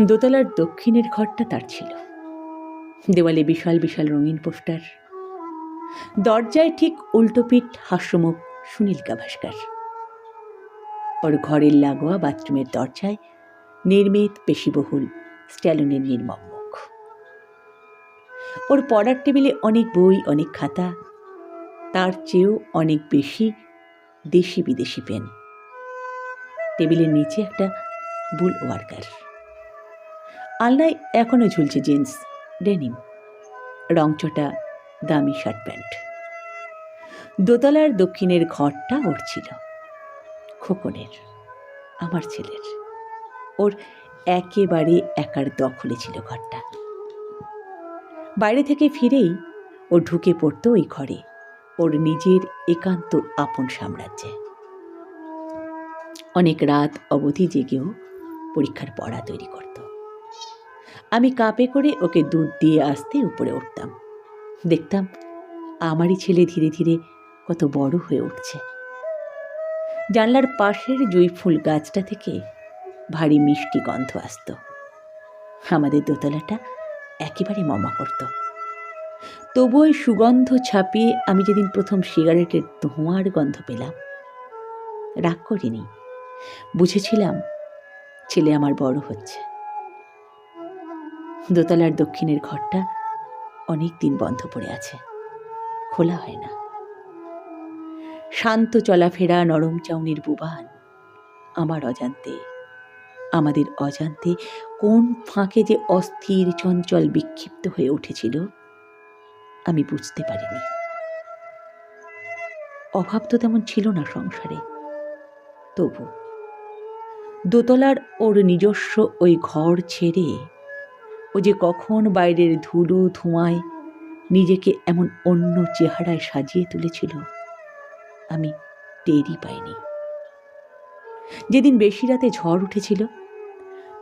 দোতলার দক্ষিণের ঘরটা তার ছিল। দেওয়ালে বিশাল বিশাল রঙিন পোস্টার। দরজায় ঠিক উল্টোপিঠ হাস্যমুখ সুনীল গাভাস্কার। ওর ঘরের লাগোয়া বাথরুমের দরজায় নির্মিত পেশিবহুল স্ট্যালনের নির্মম মুখ। ওর পড়ার টেবিলে অনেক বই, অনেক খাতা, তার চেয়েও অনেক বেশি দেশি বিদেশি পেন। টেবিলের নিচে একটা বুল ওয়ার্কার আলনায় এখনও ঝুলছে জিন্স, ডেনিম। রংচটা দামি শার্ট প্যান্ট। দোতলার দক্ষিণের ঘরটা ওর ছিল। খোকনের, আমার ছেলের। ওর একেবারে একার দখলে ছিল ঘরটা। বাইরে থেকে ফিরেই ও ঢুকে পড়তো ওই ঘরে, ওর নিজের একান্ত আপন সাম্রাজ্যে। অনেক রাত অবধি জেগেও পরীক্ষার পড়া তৈরি করত। আমি কাপে করে ওকে দুধ দিয়ে আসতে উপরে উঠতাম। দেখতাম আমারই ছেলে ধীরে ধীরে কত বড় হয়ে উঠছে। জানলার পাশের জুই ফুল গাছটা থেকে ভারী মিষ্টি গন্ধ আসত। আমাদের দোতলাটা একেবারে মমা করত। তবু সুগন্ধ ছাপিয়ে আমি যেদিন প্রথম সিগারেটের ধোঁয়ার গন্ধ পেলাম, রাগ করিনি। বুঝেছিলাম ছেলে আমার বড় হচ্ছে। দোতলার দক্ষিণের ঘরটা অনেক দিন বন্ধ পড়ে আছে। খোলা হয় না। শান্ত চলাফেরা নরম চাউনির বুবান। আমার অজান্তে, আমাদের অজান্তে কোন ফাঁকে যে অস্থির চঞ্চল বিক্ষিপ্ত হয়ে উঠেছিল, আমি বুঝতে পারিনি। অভাব তো তেমন ছিল না সংসারে। তবু দোতলার ওর নিজস্ব ওই ঘর ছেড়ে ও যে কখন বাইরের ধুলো ধোঁয়ায় নিজেকে এমন অন্য চেহারায় সাজিয়ে তুলেছিল, আমি টেরই পাইনি। যেদিন বেশি রাতে ঝড় উঠেছিল,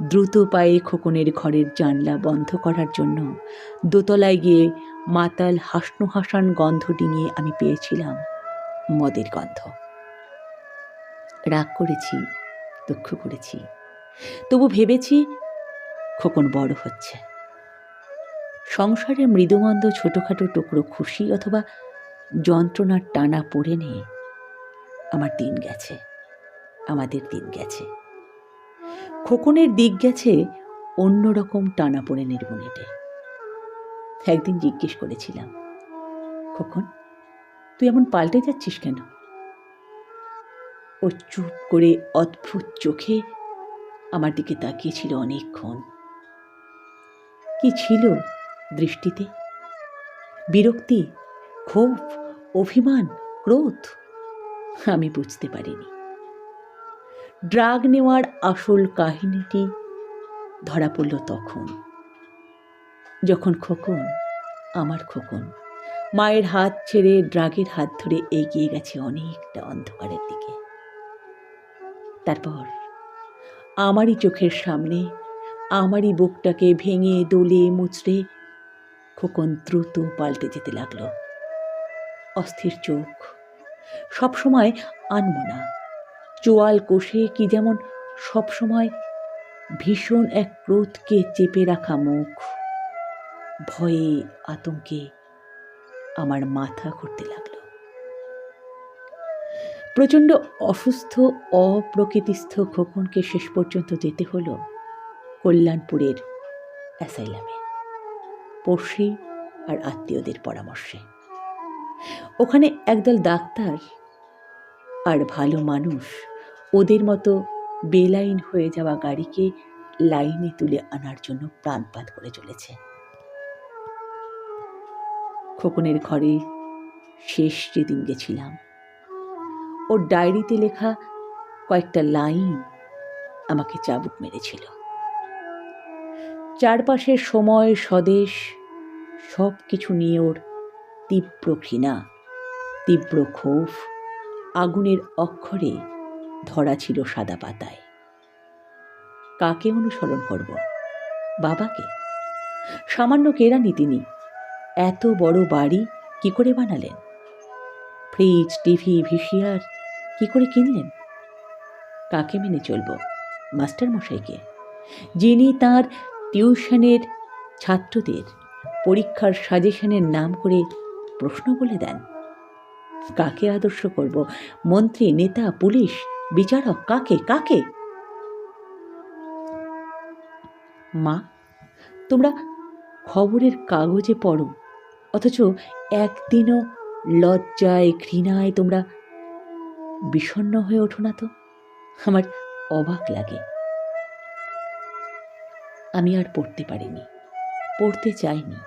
দ্রুত পায়ে খোকনের ঘরের জানলা বন্ধ করার জন্য দোতলায় গিয়ে মাতাল হাসনো হাসান গন্ধ ডিঙিয়ে আমি পেয়েছিলাম মদের গন্ধ। রাগ করেছি, দুঃখ করেছি, তবু ভেবেছি খোকন বড় হচ্ছে। সংসারে মৃদুমন্দ ছোটোখাটো টুকরো খুশি অথবা যন্ত্রণার টানা পড়ে নিয়ে আমার দিন গেছে, আমাদের দিন গেছে। খোকনের দিক গেছে অন্যরকম টানা পড়ে নির্মনেটে একদিন জিজ্ঞেস করেছিলাম, খোকন, তুই এমন পাল্টে যাচ্ছিস কেন? ও চুপ করে অদ্ভুত চোখে আমার দিকে তাকিয়েছিল অনেকক্ষণ। কি ছিল দৃষ্টিতে? বিরক্তি, ক্ষোভ, অভিমান, ক্রোধ? আমি বুঝতে পারিনি। ড্রাগ নেওয়ার আসল কাহিনীটি ধরা পড়ল তখন, যখন খোকন, আমার খোকন, মায়ের হাত ছেড়ে ড্রাগের হাত ধরে এগিয়ে গেছে অনেকটা অন্ধকারের দিকে। তারপর আমারই চোখের সামনে আমারই বুকটাকে ভেঙে, দোলে, মুচড়ে খোকন দ্রুত পাল্টে যেতে লাগল। অস্থির চোখ। সবসময় আনমনা। চোয়াল কোষে কি যেমন সবসময় ভীষণ এক ক্রোধকে চেপে রাখা মুখ। ভয়ে, আতঙ্কে আমার মাথা ঘুরতে লাগল। প্রচণ্ড অসুস্থ, অপ্রকৃতিস্থ খোকনকে শেষ পর্যন্ত যেতে হলো। কল্যাণপুরের অ্যাসাইলামে, পড়শি আর আত্মীয়দের পরামর্শে। ওখানে একদল ডাক্তার আর ভালো মানুষ ওদের মতো বেলাইন হয়ে যাওয়া গাড়িকে লাইনে তুলে আনার জন্য প্রাণপাত করে চলেছে। খোকনের ঘরে শেষ যেদিন গেছিলাম, ওর ডায়েরিতে লেখা কয়েকটা লাইন আমাকে চাবুক মেরেছিল। চারপাশের সময় স্বদেশ সব কিছু নিয়ে ওর তীব্র ঘৃণা, তীব্র ক্ষোভ, আগুনের অক্ষরে ধরা ছিল সাদা পাতায়। কাকে অনুসরণ করব? বাবাকে? সামান্য কেরানি তিনি। এত বড় বাড়ি কি করে বানালেন? ফ্রিজ, টিভি, ভিসিআর কি করে কিনলেন? কাকে মেনে চলব মাস্টারমশাইকে, যিনি তার টিউশনের ছাত্রদের পরীক্ষার সাজেশনের নাম করে প্রশ্ন বলে দেন। কাকে আদর্শ করব? মন্ত্রী, নেতা, পুলিশ? বিচারক কাকে? কাকে? মা, তোমরা খবরের কাগজে পড়ো, অথচ একদিনও লজ্জায়, ঘৃণায় তোমরা বিষণ্ণ হয়ে ওঠো না তো। আমার অবাক লাগে। আমি আর পড়তে পারিনি, পড়তে চাইনি।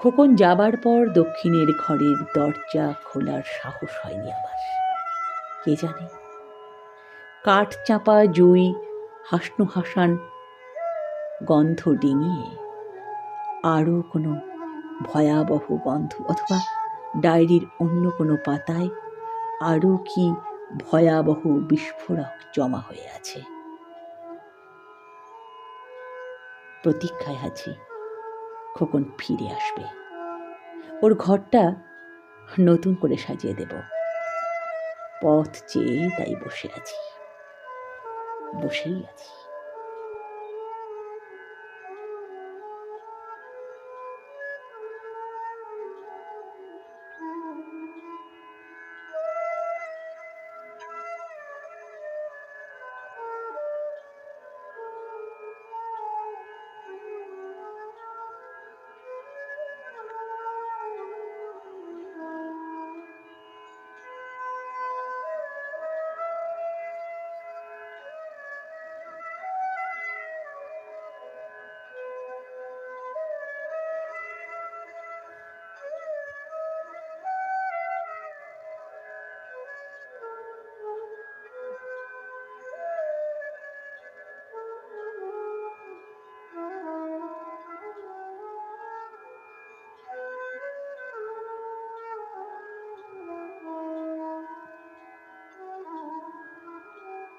খোকন যাবার পর দক্ষিণের ঘরের দরজা খোলার সাহস হয়নি আমার। কে জানে? কাঠ চাপা জুই, হাসনু হাসান, গন্ধ ডিঙিয়ে আরও কোনো ভয়াবহ গন্ধ অথবা ডায়েরির অন্য কোনো পাতায় আরও কি ভয়াবহ বিস্ফোরক জমা হয়ে আছে? প্রতীক্ষায় আছি। খোকন ফিরে আসবে। ওর ঘরটা নতুন করে সাজিয়ে দেব। পথ চেয়ে তাই বসে আছি। বসেই আছি।